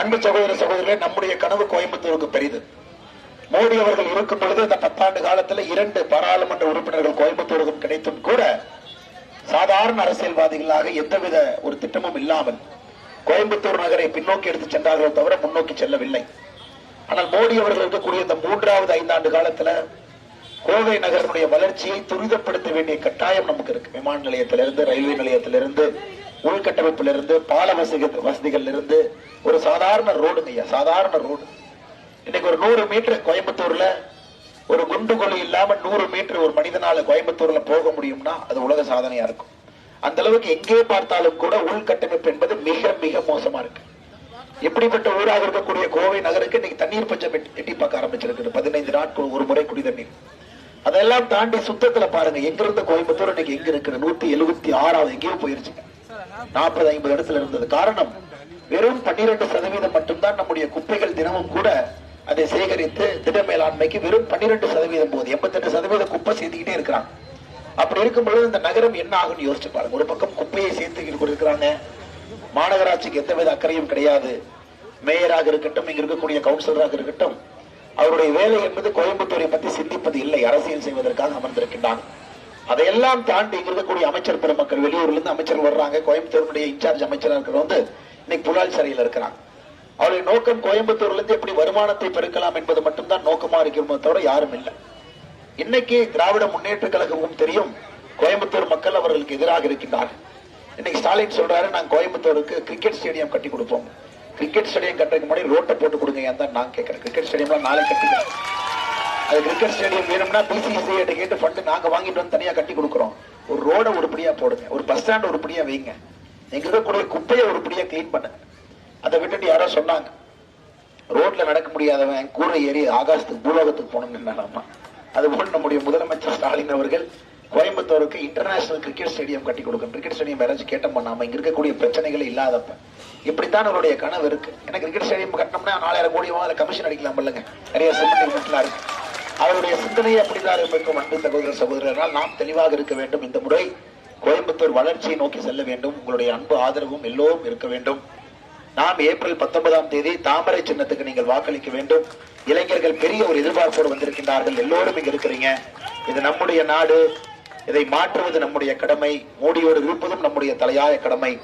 அன்பு சகோதர சகோதரர்களே நம்முடைய கனவு கோயம்புத்தூருக்கு பெரிது மோடி அவர்கள் இருக்கும் பொழுது இந்த பத்தாண்டு காலத்தில் இரண்டு பாராளுமன்ற உறுப்பினர்கள் கோயம்புத்தூருக்கும் கிடைத்தும் கூட சாதாரண அரசியல்வாதிகளாக எந்தவித ஒரு திட்டமும் இல்லாமல் கோயம்புத்தூர் நகரை பின்னோக்கி எடுத்துச் சென்றார்களோ தவிர முன்னோக்கி செல்லவில்லை. ஆனால் மோடி அவர்கள் இருக்கக்கூடிய இந்த மூன்றாவது ஐந்தாண்டு காலத்துல கோவை நகரனுடைய வளர்ச்சியை துரிதப்படுத்த வேண்டிய கட்டாயம் நமக்கு இருக்கு. விமான நிலையத்திலிருந்து ரயில்வே நிலையத்திலிருந்து உள்கட்டமைப்புல இருந்து பால வசதி வசதிகள்ல இருந்து ஒரு சாதாரண ரோடுங்க ஐயா சாதாரண ரோடு. இன்னைக்கு ஒரு நூறு மீட்டர் கோயம்புத்தூர்ல ஒரு குண்டு குழி இல்லாம நூறு மீட்டர் ஒரு மனிதனால கோயம்புத்தூர்ல போக முடியும்னா அது உலக சாதனையா இருக்கும். அந்த அளவுக்கு எங்கே பார்த்தாலும் கூட உள்கட்டமைப்பு என்பது மிக மிக மோசமா இருக்கு. இப்படிப்பட்ட ஊராக இருக்கக்கூடிய கோவை நகருக்கு இன்னைக்கு தண்ணீர் பஞ்சம் எட்டி- பார்க்க ஆரம்பிச்சிருக்கு பதினைந்து நாட்கள் ஒரு முறை குடி தண்ணீர். அதெல்லாம் தாண்டி சுத்தத்துல பாருங்க எங்க இருந்த கோயம்புத்தூர் இன்னைக்கு எங்க இருக்கு? நூத்தி எழுபத்தி ஆறாவது எங்கேயோ போயிருச்சுங்க நாற்பது ஐம்பது இடத்துல இருந்தது. காரணம் வெறும் பன்னிரண்டு சதவீதம் மட்டும்தான் நம்முடைய குப்பைகள் தினமும் கூட அதை சேகரித்து திட்ட மேலாண்மைக்கு வெறும் பன்னிரண்டு சதவீதம் போது எண்பத்தி எட்டு சதவீத குப்பை சேர்த்துக்கிட்டே இருக்கிறாங்க. அப்படி இருக்கும் பொழுது இந்த நகரம் என்ன ஆகும்னு யோசிச்சு பாருங்க. ஒரு பக்கம் குப்பையை சேர்த்துக்கிட்டு கொடுக்கிறாங்க. மாநகராட்சிக்கு எந்தவித அக்கறையும் கிடையாது. மேயராக இருக்கட்டும் இங்க இருக்கக்கூடிய கவுன்சிலராக இருக்கட்டும் அவருடைய வேலை என்பது கோயம்புத்தூரை பத்தி சிந்திப்பது இல்லை. அரசியல் செய்வதற்காக அமர்ந்திருக்கின்றான் அதையெல்லாம் தாண்டி இங்க இருக்கக்கூடிய அமைச்சர் பெருமக்கள் வெளியூர்ல இருந்து அமைச்சர் வர்றாங்க. கோயம்புத்தூருடைய இன்சார்ஜ் அமைச்சரா இருக்கிற வந்து இன்னைக்கு புலால் சிறையில் இருக்கிறாங்க. அவருடைய நோக்கம் கோயம்புத்தூர்ல இருந்து எப்படி வருமானத்தை பெருக்கலாம் என்பது மட்டும்தான் நோக்கமா இருக்கிறோமோ தவிர யாரும் இல்லை. இன்னைக்கு திராவிட முன்னேற்ற கழகமும் தெரியும் கோயம்புத்தூர் மக்கள் அவர்களுக்கு எதிராக இருக்கின்றார்கள். இன்னைக்கு ஸ்டாலின் சொல்றாரு நாங்க கோயம்புத்தூருக்கு கிரிக்கெட் ஸ்டேடியம் கட்டி கொடுப்போம். கிரிக்கெட் ஸ்டேடியம் கட்டுறதுக்கு முன்னாடி ரோட்டை போட்டு கொடுங்க. ஏன் தான் நான் கேட்கறேன். கிரிக்கெட் ஸ்டேடியம்லாம் நாளை கட்டிக்கிறேன். அது கிரிக்கெட் ஸ்டேடியம் வேணும்னா பிசிசிஐ கேட்டு ஃபண்டு நாங்க வாங்கிட்டு வந்து தனியா கட்டி கொடுக்குறோம். ஒரு ரோட உருப்படியா போடுங்க. ஒரு பஸ் ஸ்டாண்ட் உருப்படியா வைங்க. எங்க இருக்கக்கூடிய குப்பையை உருப்படியா கிளீன் பண்ணுங்க அதை விட்டுட்டு யாரோ சொன்னாங்க. ரோட்ல நடக்க முடியாதவன் கூரை ஏறி ஆகாசத்துக்கு பூலோகத்துக்கு போகணும்னு அது போல நம்முடைய முதலமைச்சர் ஸ்டாலின் அவர்கள் கோயம்புத்தூருக்கு இன்டர்நேஷனல் கிரிக்கெட் ஸ்டேடியம் கட்டி கொடுக்கும் கிரிக்கெட் ஸ்டேடியம் யாராச்சும் கேட்டம் பண்ணாம இங்க இருக்கக்கூடிய பிரச்சனைகள் இல்லாதப்ப. இப்படித்தான் அவருடைய கனவு இருக்கு. ஏன்னா கிரிக்கெட் ஸ்டேடியம் கட்டினோம்னா நாலாயிரம் கோடி அதில் கமிஷன் அடிக்கலாம் இல்லைங்க. நிறைய சிமெண்ட் இருக்கு. அவருடைய சிந்தனை அப்படிதான் இருக்கும் அன்பு சகோதர சகோதரரால் நாம் தெளிவாக இருக்க வேண்டும். இந்த முறை கோயம்புத்தூர் வளர்ச்சியை நோக்கி செல்ல வேண்டும். உங்களுடைய அன்பு ஆதரவும் எல்லோரும் இருக்க வேண்டும். நாம் ஏப்ரல் பத்தொன்பதாம் தேதி தாமரை சின்னத்துக்கு நீங்கள் வாக்களிக்க வேண்டும். இளைஞர்கள் பெரிய ஒரு எதிர்பார்ப்போடு வந்திருக்கின்றார்கள். எல்லோரும் இங்க இருக்கிறீங்க. இது நம்முடைய நாடு. இதை மாற்றுவது நம்முடைய கடமை. மோடியோடு இருப்பதும் நம்முடைய தலையாய கடமை.